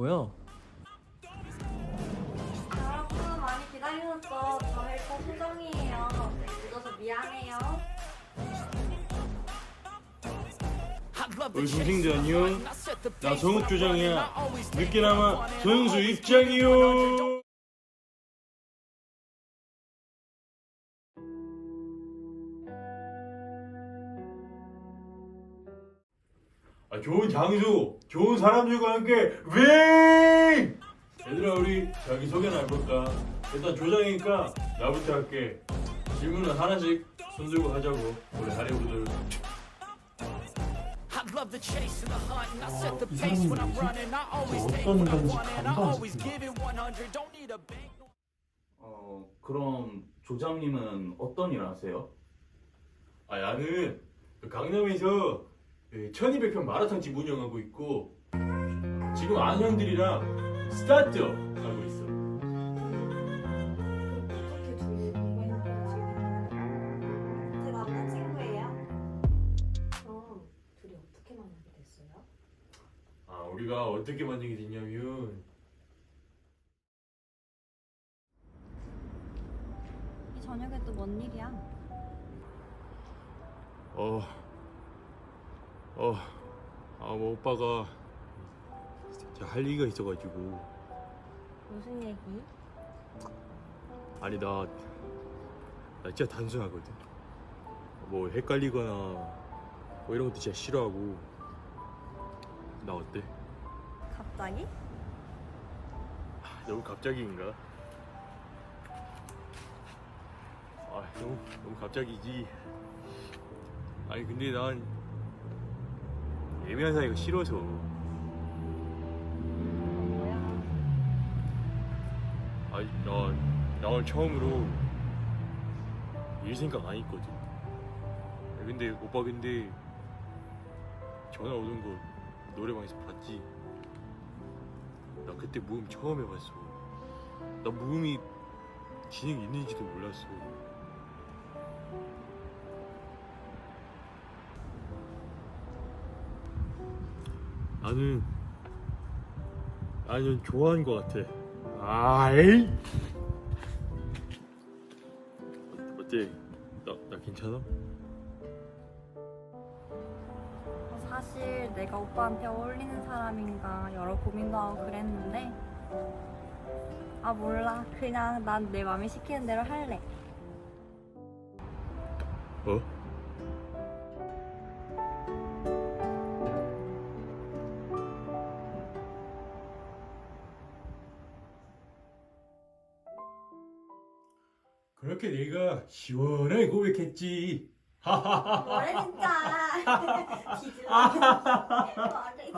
뭐야? 여러분 많이 기다리셨죠? 저 헬퍼 소정이에요. 늦어서 미안해요. 우리 동생들 안녕 나 정욱 조장이야 늦게나마 정수 입장이요 좋은 장소 좋은 사람들과 함께 윙 얘들아 우리 자기 소개나 해볼까 일단 조장이니까 나부터 할게 질문은 하나씩 손들고 하자고 우리 하리우들 I love the chase and the hunt, and I set the 이 pace when I'm 사람이 running. I always 저 take 어떤 what I 건지 want, and I 감도 안 always 잡힌다. give it 100. Don't need a bank. 어, 그럼 조장님은 어떤 일 하세요? 아 나는 강남에서 1200평 마라탕 집 운영하고 있고 지금 아는 형들이랑 스타트업 하고 있어 어떻게 둘이 공부했는지 제 남자친구예요. 그럼 둘이 어떻게 만나게 됐어요? 아 우리가 어떻게 만나게 됐냐면 이 저녁에 또 뭔 일이야? 어, 어, 아, 뭐 오빠가 진짜 할 얘기가 있어가지고 무슨 얘기? 아니 나, 나 진짜 단순하거든 뭐 헷갈리거나 뭐 이런 것도 진짜 싫어하고 나 어때? 갑자기? 너무 갑자기인가? 아 너무 너무 갑자기지. 아니 근데 난 예민한 사이가 싫어서? 아니 나, 나 오늘 처음으로 일 생각 안 했거든. 근데 오빠 근데 전화 오는 거 노래방에서 봤지? 나 그때 무음 처음 해봤어. 나 무음이 진행이 있는지도 몰랐어. 나는 나는 좋아하는 것 같아. 아이. 어때? 나, 나 괜찮아? 사실 내가 오빠한테 어울리는 사람인가 여러 고민도 하고 그랬는데 아 몰라 그냥 난내 맘이 시키는 대로 할래 어? 그렇게 내가 시원하게 고백했지. 뭐래 진짜 뒤질라 뭐래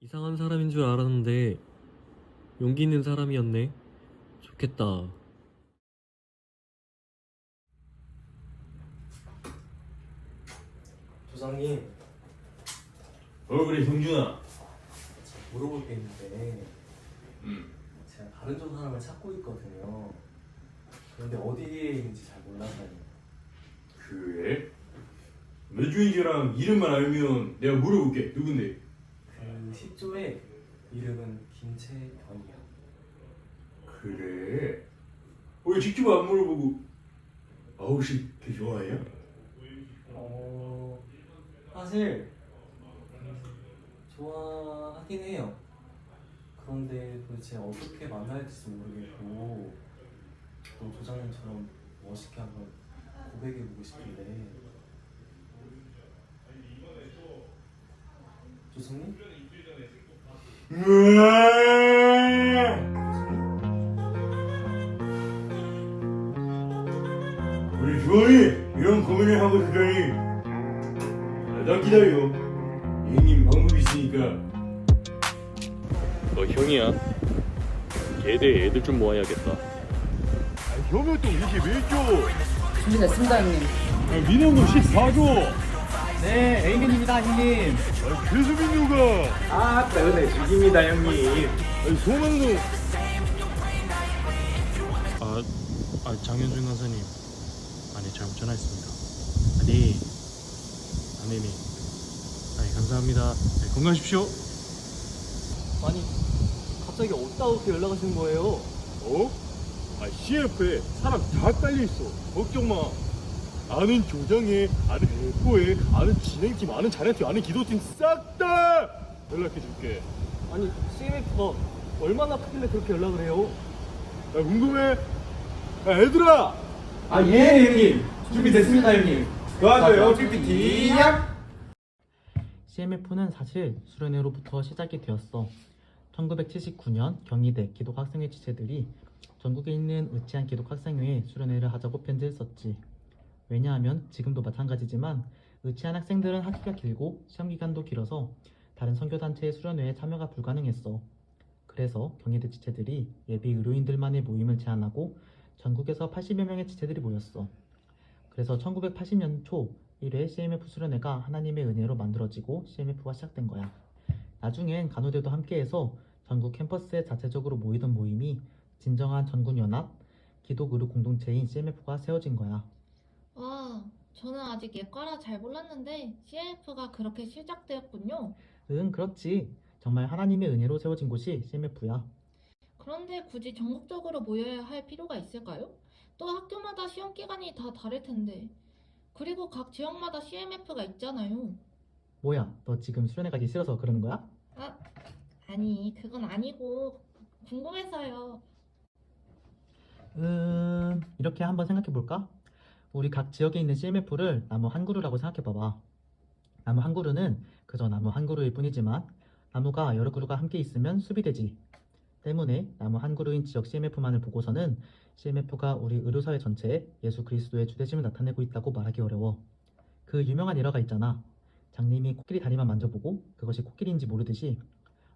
이상한 사람인 줄 알았는데 용기 있는 사람이었네. 좋겠다. 조장님 어 그래 형준아. 물어볼 게 있는데 음. 제가 다른 조 사람을 찾고 있거든요. 그런데 어디에 있는지 잘 몰라서요. 그래? 몇 주인지랑 이름만 알면 내가 물어볼게. 누군데? 그 시조의 이름은 김채연이요. 그래? 왜 직접 안 물어보고 아홉시 되게 좋아해요? 어 사실 좋아하긴 해요. 그런데 도대체 어떻게 될지 모르겠고 또 조장님처럼 멋있게 한번 고백해보고 싶은데. 조장님? 우리 주원이 이런 고민을 하고 있다니. 나 기다려. 형님 방법이 있으니까. 너 형이야. 걔들 애들 좀 모아야겠다 아 형은 또 이렇게 왜 줘? 준비됐습니다 형님. 야, 민호도 14줘 네 에이맨입니다 형님. 교수민 누가? 아 그래 죽입니다 형님. 아니 소망도. 아, 아 장현준 강사님. 아니 잘못 전화했습니다. 아니. 아니니 아니 감사합니다. 네, 건강하십시오. 아니 갑자기 어디다 어떻게 연락하시는 거예요? 어? 아 CF에 사람 다 깔려있어. 걱정 마. 아는 조정에 아는 배포에 아는 진행팀 아는 자네팀 아는 기도팀 싹 다 연락해줄게. 아니 CMF가 얼마나 크길래 그렇게 연락을 해요? 야 궁금해? 야 얘들아! 아 예 형님. 준비됐습니다 형님. 도와줘요 PPT CMF는 사실 수련회로부터 시작이 되었어. 1979년 경희대 기독학생회 지체들이 전국에 있는 의치한 기독 학생회에 수련회를 하자고 편지를 썼지. 왜냐하면 지금도 마찬가지지만 의치한 학생들은 학기가 길고 시험 기간도 길어서 다른 선교단체의 수련회에 참여가 불가능했어. 그래서 경희대 지체들이 예비 의료인들만의 모임을 제안하고 전국에서 80여 명의 지체들이 모였어. 그래서 1980년 초 1회 CMF 수련회가 하나님의 은혜로 만들어지고 CMF가 시작된 거야. 나중엔 간호대도 함께해서 전국 캠퍼스에 자체적으로 모이던 모임이 진정한 전군연합 기독의료 공동체인 CMF가 세워진 거야. 와, 저는 아직 예과라 잘 몰랐는데 CMF가 그렇게 시작되었군요. 응, 그렇지. 정말 하나님의 은혜로 세워진 곳이 CMF야. 그런데 굳이 전국적으로 모여야 할 필요가 있을까요? 또 학교마다 시험 기간이 다 다를 텐데. 그리고 각 지역마다 CMF가 있잖아요. 뭐야, 너 지금 수련회 가기 싫어서 그러는 거야? 아, 아니, 그건 아니고 궁금해서요. 음, 이렇게 한번 생각해 볼까? 우리 각 지역에 있는 CMF를 나무 한 그루라고 생각해 봐봐. 나무 한 그루는 그저 나무 한 그루일 뿐이지만 나무가 여러 그루가 함께 있으면 숲이 되지. 때문에 나무 한 그루인 지역 CMF만을 보고서는 CMF가 우리 의료사회 전체에 예수 그리스도의 주대심을 나타내고 있다고 말하기 어려워. 그 유명한 일화가 있잖아. 장님이 코끼리 다리만 만져보고 그것이 코끼리인지 모르듯이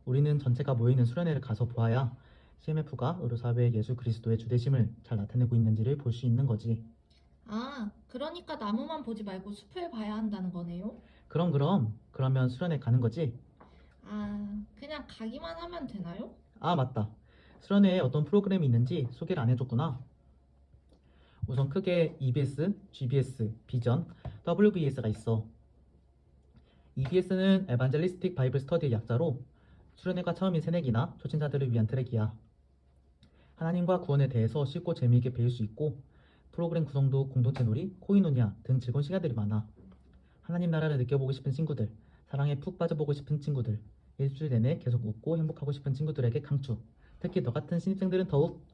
우리는 전체가 모이는 수련회를 가서 보아야 CMF가 의료사회에 예수 그리스도의 주대심을 잘 나타내고 있는지를 볼 수 있는 거지. 아, 그러니까 나무만 보지 말고 숲을 봐야 한다는 거네요? 그럼 그럼 그러면 수련회 가는 거지? 아, 그냥 가기만 하면 되나요? 아 맞다. 수련회에 어떤 프로그램이 있는지 소개를 안 해줬구나. 우선 크게 EBS, GBS, 비전, WBS가 있어. EBS는 에반젤리스틱 바이블 스터디의 약자로 수련회가 처음인 새내기나 초신자들을 위한 트랙이야. 하나님과 구원에 대해서 쉽고 재미있게 배울 수 있고 프로그램 구성도 공동체 놀이, 코이노니아 등 즐거운 시간들이 많아. 하나님 나라를 느껴보고 싶은 친구들, 사랑에 푹 빠져보고 싶은 친구들, 일주일 내내 계속 웃고 행복하고 싶은 친구들에게 강추. 특히 너 같은 신입생들은 더욱.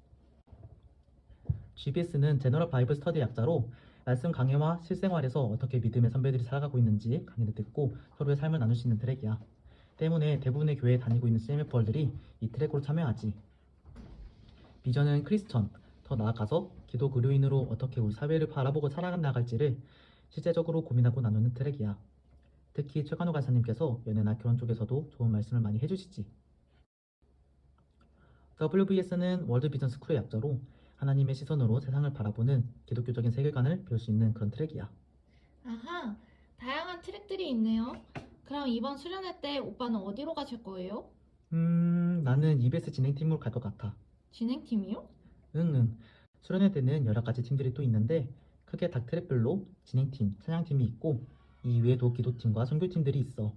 GBS는 제너럴 바이블 스터디 약자로 말씀 강해와 실생활에서 어떻게 믿음의 선배들이 살아가고 있는지 강의를 듣고 서로의 삶을 나눌 수 있는 트랙이야. 때문에 대부분의 교회에 다니고 있는 CMF월들이 이 트랙으로 참여하지. 비전은 크리스천, 더 나아가서 기독 의료인으로 어떻게 우리 사회를 바라보고 살아나갈지를 실제적으로 고민하고 나누는 트랙이야. 특히 최관호 간사님께서 연애나 결혼 쪽에서도 좋은 말씀을 많이 해주시지. WBS는 월드 비전 스쿨의 약자로 하나님의 시선으로 세상을 바라보는 기독교적인 세계관을 배울 수 있는 그런 트랙이야. 아하, 다양한 트랙들이 있네요. 그럼 이번 수련회 때 오빠는 어디로 가실 거예요? 음, 나는 EBS 진행팀으로 갈 것 같아. 진행팀이요? 응, 응. 수련회 때는 여러 가지 팀들이 또 있는데 크게 각 트랙별로 진행팀, 찬양팀이 있고 이 외에도 기도팀과 선교팀들이 있어.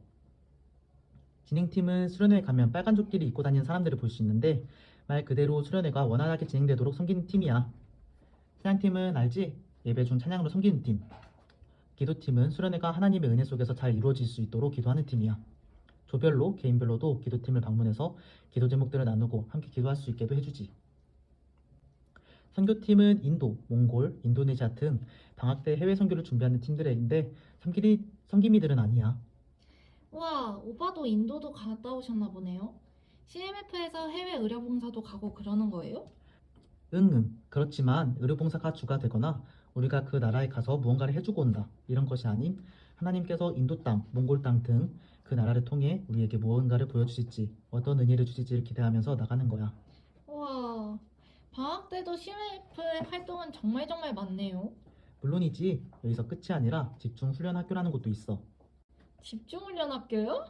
진행팀은 수련회에 가면 빨간 조끼를 입고 다니는 사람들을 볼 수 있는데 말 그대로 수련회가 원활하게 진행되도록 섬기는 팀이야. 찬양팀은 알지? 예배 중 찬양으로 섬기는 팀. 기도팀은 수련회가 하나님의 은혜 속에서 잘 이루어질 수 있도록 기도하는 팀이야. 조별로 개인별로도 기도팀을 방문해서 기도 제목들을 나누고 함께 기도할 수 있게도 해주지. 선교팀은 인도, 몽골, 인도네시아 등 방학 때 해외 선교를 준비하는 팀들인데 섬기리, 섬기미들은 아니야. 우와, 오빠도 인도도 갔다 오셨나 보네요. CMF에서 해외 의료봉사도 가고 그러는 거예요? 응응. 그렇지만 의료봉사가 주가 되거나 우리가 그 나라에 가서 무언가를 해주고 온다. 이런 것이 아닌 하나님께서 인도 땅, 몽골 땅 등 그 나라를 통해 우리에게 무언가를 보여주실지 어떤 은혜를 주실지를 기대하면서 나가는 거야. 우와, 방학 때도 CMF의 활동은 정말 정말 많네요. 물론이지 여기서 끝이 아니라 집중 훈련 학교라는 곳도 있어. 집중훈련 학교요?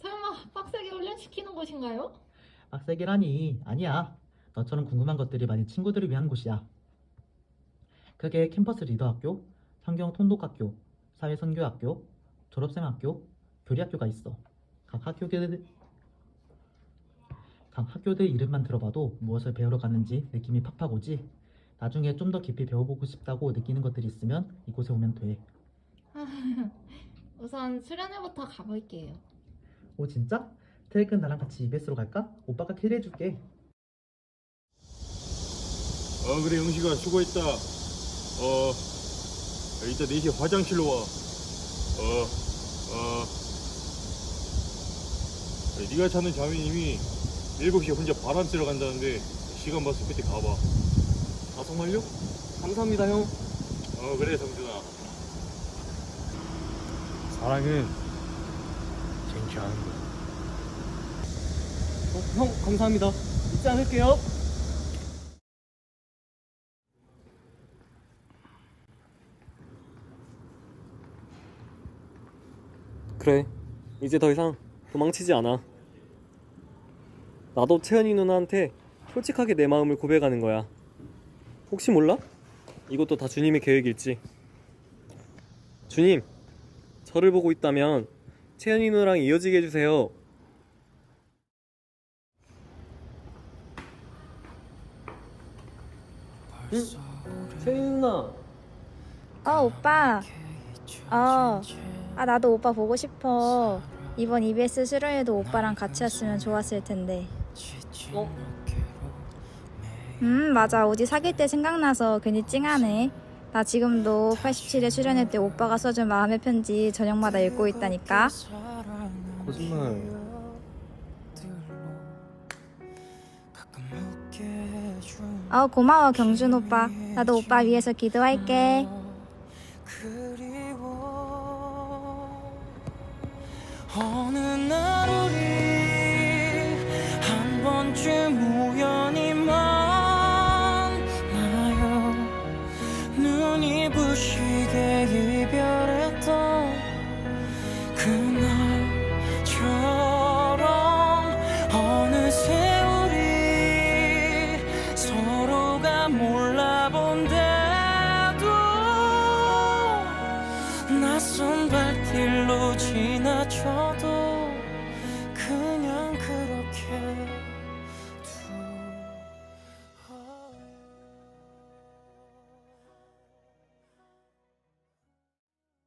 설마 빡세게 훈련시키는 곳인가요? 빡세게라니 아니야. 너처럼 궁금한 것들이 많이 친구들을 위한 곳이야. 크게 캠퍼스 리더 학교, 성경 통독 학교, 사회선교학교, 졸업생학교, 교리학교가 있어. 각 학교들 각 학교들 이름만 들어봐도 무엇을 배우러 가는지 느낌이 팍팍 오지. 나중에 좀 더 깊이 배워보고 싶다고 느끼는 것들이 있으면 이곳에 오면 돼. 우선 수련회부터 가볼게요. 오 진짜? 퇴근 나랑 같이 EBS로 갈까? 오빠가 캐리해줄게. 어 그래 영식아 수고했다 어 이따 4시에 화장실로 와 어, 어. 네가 찾는 자매님이 7시에 혼자 바람 쐬러 간다는데 시간 봐서 그때 가봐 아 정말요? 감사합니다 형. 어 그래 성준아 사랑은 쟁취하는 거야 어, 형 감사합니다. 잊지 않을게요. 그래. 이제 더 이상 도망치지 않아. 나도 채연이 누나한테 솔직하게 내 마음을 고백하는 거야. 혹시 몰라? 이것도 다 주님의 계획일지. 주님 저를 보고 있다면 채연이 누나랑 이어지게 해주세요. 채인 누나. 어 오빠. 어 아 나도 오빠 보고 싶어. 이번 EBS 수련회도 오빠랑 같이 왔으면 좋았을 텐데. 어? 음 맞아. 오지 사귈 때 생각나서 괜히 찡하네. 나 지금도 87회 수련회 때 오빠가 써준 마음의 편지 저녁마다 읽고 있다니까. 거짓말 어 고마워 경준 오빠. 나도 오빠 위해서 기도할게 어느 날 우리 한 번쯤 우연히 만나요. 눈이 부시게 이별했던 그날처럼 어느새 우리 서로가 몰 trying